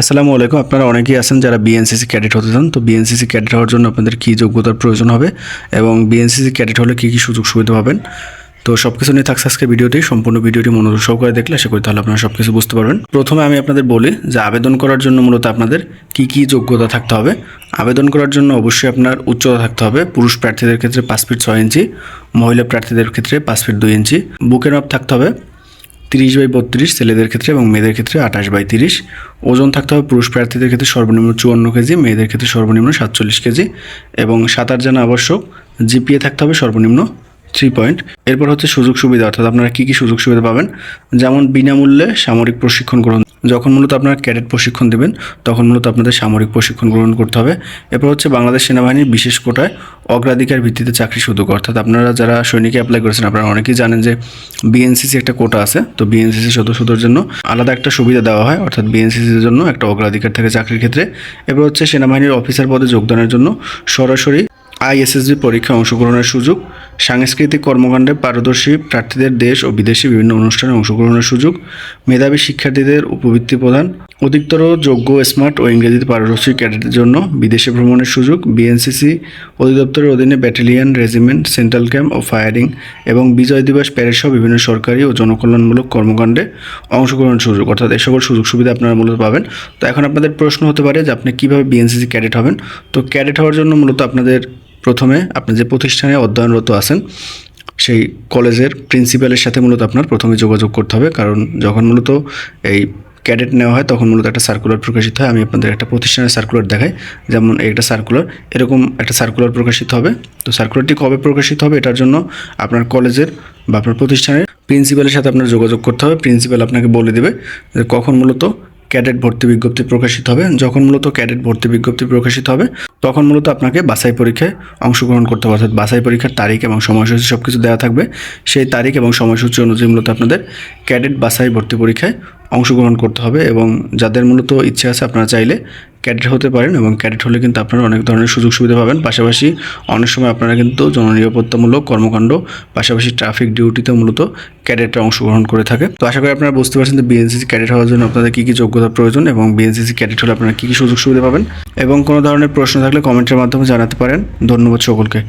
আসসালামু আলাইকুম। আপনারা অনেকেই আছেন যারা বিএনসিসি ক্যাডেট হতে চান। তো বিএনসিসি ক্যাডেট হওয়ার জন্য আপনাদের কী যোগ্যতার প্রয়োজন হবে এবং বিএনসিসি ক্যাডেট হলে কী কী সুযোগ সুবিধা পাবেন? তো সব কিছু নিয়ে থাকছে আজকে ভিডিওটি, সম্পূর্ণ ভিডিওটি মনোযোগ সহকারে দেখলে আশা করি তাহলে আপনারা সব কিছু বুঝতে পারবেন। প্রথমে আমি আপনাদের বলি যে আবেদন করার জন্য মূলত আপনাদের কী কী যোগ্যতা থাকতে হবে। আবেদন করার জন্য অবশ্যই আপনার উচ্চতা থাকতে হবে। পুরুষ প্রার্থীদের ক্ষেত্রে পাঁচ ফিট ছয় ইঞ্চি, মহিলা প্রার্থীদের ক্ষেত্রে পাঁচ ফিট দুই ইঞ্চি, বুকের মাপ থাকতে হবে। তিরিশ বাই বত্রিশ ছেলেদের ক্ষেত্রে এবং মেয়েদের ক্ষেত্রে আঠাশ বাই তিরিশ। ওজন থাকতে হবে পুরুষ প্রার্থীদের ক্ষেত্রে সর্বনিম্ন চুয়ান্ন কেজি, মেয়েদের ক্ষেত্রে সর্বনিম্ন সাতচল্লিশ কেজি এবং সাঁতার জানা আবশ্যক। জিপিএ থাকতে হবে সর্বনিম্ন থ্রি পয়েন্ট এরপর হচ্ছে সুযোগ সুবিধা, অর্থাৎ আপনারা কী কী সুযোগ সুবিধা পাবেন? যেমন বিনামূল্যে সামরিক প্রশিক্ষণ গ্রহণ, যখন মূলত আপনারা ক্যাডেট প্রশিক্ষণ দেবেন, তখন মূলত আপনাদের সামরিক প্রশিক্ষণ গ্রহণ করতে হবে। এরপর হচ্ছে বাংলাদেশ সেনাবাহিনীর বিশেষ কোটায় অগ্রাধিকার ভিত্তিতে চাকরি সুযোগ অর্থাৎ আপনারা যারা সৈনিকে অ্যাপ্লাই করেছেন, আপনারা অনেকেই জানেন যে বিএনসিসি একটা কোটা আছে, তো বিএনসিসি সদস্যদের জন্য আলাদা একটা সুবিধা দেওয়া হয়, অর্থাৎ বিএনসিসির জন্য একটা অগ্রাধিকার থাকে চাকরির ক্ষেত্রে। এরপর হচ্ছে সেনাবাহিনীর অফিসার পদে যোগদানের জন্য সরাসরি আইএসএসবি পরীক্ষায় অংশগ্রহণের সুযোগ, সাংস্কৃতিক কর্মকাণ্ডে পারদর্শী প্রার্থীদের দেশ ও বিদেশি বিভিন্ন অনুষ্ঠানে অংশগ্রহণের সুযোগ, মেধাবী শিক্ষার্থীদের উপবৃত্তি প্রদান, অধিকতর যোগ্য, স্মার্ট ও ইংরেজিতে পারদর্শী ক্যাডেটের জন্য বিদেশে ভ্রমণের সুযোগ, বিএনসিসি অধিদপ্তরের অধীনে ব্যাটালিয়ন, রেজিমেন্ট, সেন্ট্রাল ক্যাম্প ও ফায়ারিং এবং বিজয় দিবস প্যারেড সহ বিভিন্ন সরকারি ও জনকল্যাণমূলক কর্মকাণ্ডে অংশগ্রহণের সুযোগ। অর্থাৎ এই সকল সুযোগ সুবিধা আপনারা মূলত পাবেন। তো এখন আপনাদের প্রশ্ন হতে পারে যে আপনি কীভাবে বিএনসিসি ক্যাডেট হবেন? তো ক্যাডেট হওয়ার জন্য মূলত আপনাদের প্রথমে আপনি যে প্রতিষ্ঠানে অধ্যয়নরত আছেন, সেই কলেজের প্রিন্সিপালের সাথে মূলত আপনার প্রথমে যোগাযোগ করতে হবে। কারণ যখন মূলত এই ক্যাডেট নেওয়া হয়, তখন মূলত একটা সার্কুলার প্রকাশিত হয়। আমি আপনাদের একটা প্রতিষ্ঠানের সার্কুলার দেখাই। যেমন একটা সার্কুলার এরকম একটা সার্কুলার প্রকাশিত হবে। তো সার্কুলারটি কবে প্রকাশিত হবে, এটার জন্য আপনার কলেজের বা আপনার প্রতিষ্ঠানের প্রিন্সিপালের সাথে আপনার যোগাযোগ করতে হবে। প্রিন্সিপাল আপনাকে বলে দেবে যে কখন মূলত ক্যাডেট ভর্তি বিজ্ঞপ্তি প্রকাশিত হবে। যখন মূলত ক্যাডেট ভর্তি বিজ্ঞপ্তি প্রকাশিত হবে, তখন মূলত আপনাকে বাছাই পরীক্ষায় অংশগ্রহণ করতে হবে। অর্থাৎ বাছাই পরীক্ষার তারিখ এবং সময়সূচি সব কিছু দেওয়া থাকবে। সেই তারিখ এবং সময়সূচি অনুযায়ী মূলত আপনাদের ক্যাডেট বাছাই ভর্তি পরীক্ষায় অংশগ্রহণ করতে হবে এবং যাদের মূলত ইচ্ছে আছে আপনারা চাইলে ক্যাডেট হতে পারেন এবং ক্যাডেট হলে কিন্তু আপনারা অনেক ধরনের সুযোগ সুবিধা পাবেন। পাশাপাশি অনেক সময় আপনারা কিন্তু জননিরাপত্তামূলক কর্মকাণ্ড, পাশাপাশি ট্রাফিক ডিউটিতে মূলত ক্যাডেটরা অংশগ্রহণ করে থাকে। তো আশা করি আপনারা বুঝতে পারছেন যে বিএনসিসি ক্যাডেট হওয়ার জন্য আপনাদের কী কী যোগ্যতা প্রয়োজন এবং বিএনসিসি ক্যাডেট হলে আপনারা কী কী সুযোগ সুবিধা পাবেন। এবং কোনো ধরনের প্রশ্ন থাকলে কমেন্টের মাধ্যমে জানাতে পারেন। ধন্যবাদ সকলকে।